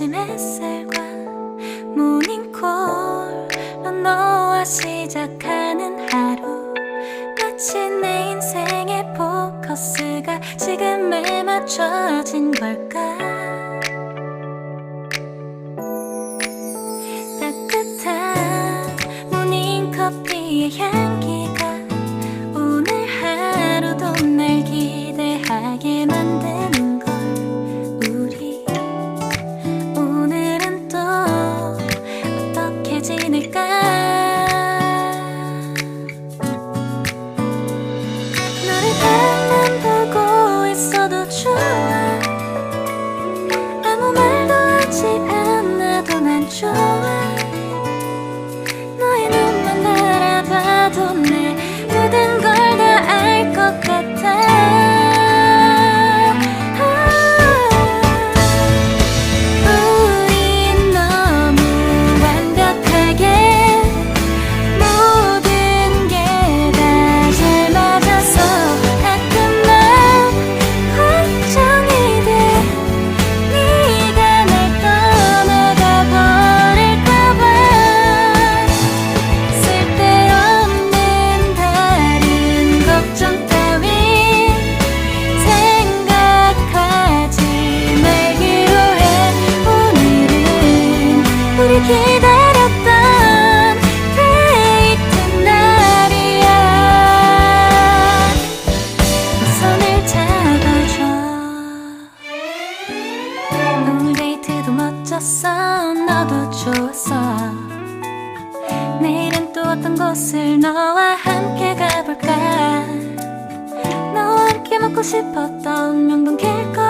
아침 햇살과 모닝콜로 너와 시작 기다렸던 데이트 날이야. 손을 잡아줘. 오늘 데이트도 멋졌어. 너도 좋았어. 내일은 또 어떤 곳을 너와 함께 가볼까? 너와 함께 먹고 싶었던 명동 길거리